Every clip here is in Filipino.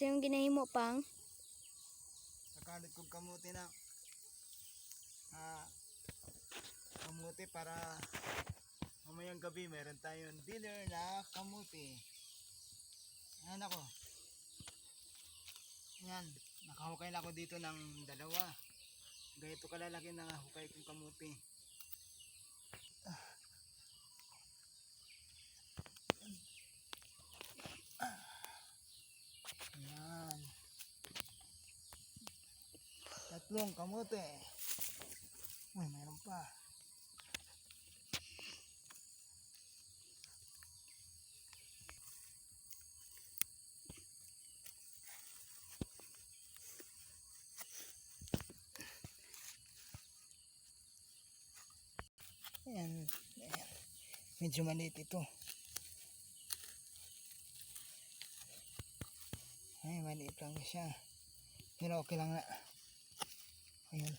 Sa yung ginahimo pang? Nakalit kong kamuti na ah, kamuti para mamayang gabi meron tayong dinner na kamuti. Ayan ako. Ayan, nakahukay na ako dito ng dalawa. Ganito kalalaki na hukay kong kamuti. Ayan. Tatlong kamote. Uy, meron pa. Ayan. Ayan. Medyo maliit ito. Ay, maliit lang siya. Pero okay lang na. Ayan.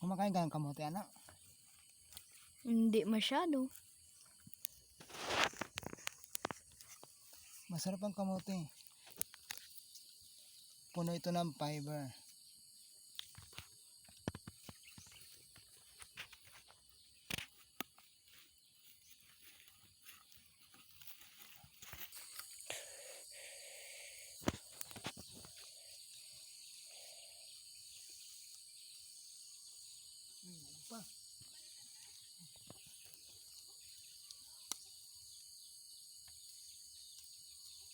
Kumakain ka ng kamote, anak? Hindi masyado. Masarap ang kamote. Puno ito ng fiber. Hmm, ano pa?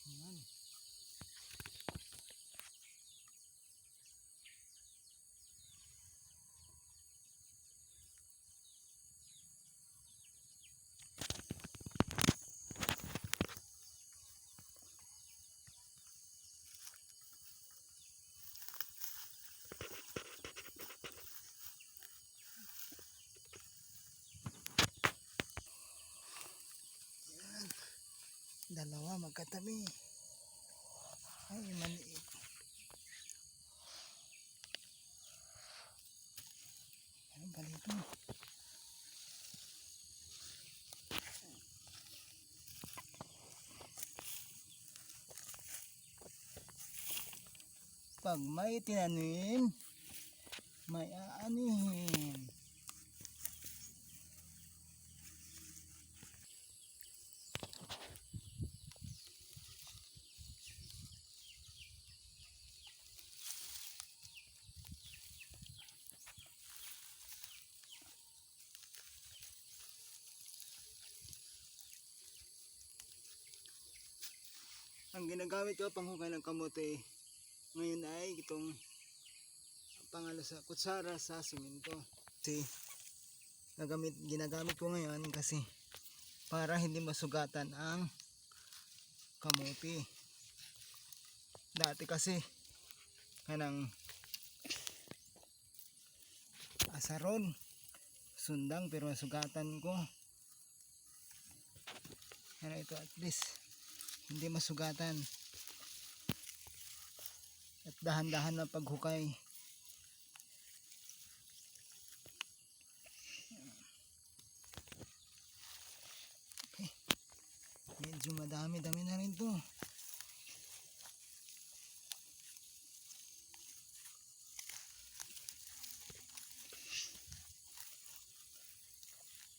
Ayan. Dalawa magkatabi. Ay, maliit. Ano ba dito? Pag may tinanim, may aanihin. Ang ginagamit ko panghukay ng kamote ngayon ay itong pangalo sa kutsara sa simento. Kasi nagamit, ginagamit ko ngayon kasi para hindi masugatan ang kamote. Dati kasi kanang asaron sundang pero nasugatan ko. Pero ito at least hindi masugatan. At dahan-dahan na paghukay. Okay. medyo madami dami na rin to.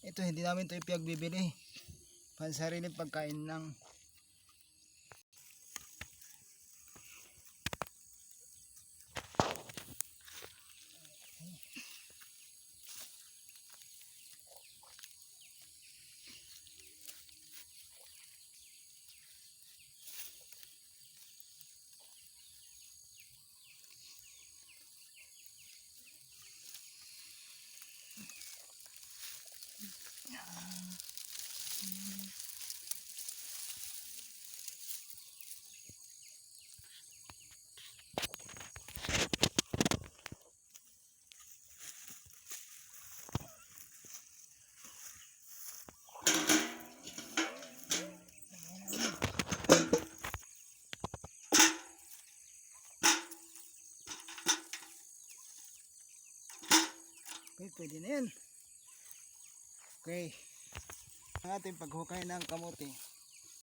Ito hindi namin ito ipiagbibili pansariling pagkain lang Okay, pwede na yan. Okay. Ang ating paghukay ng kamote.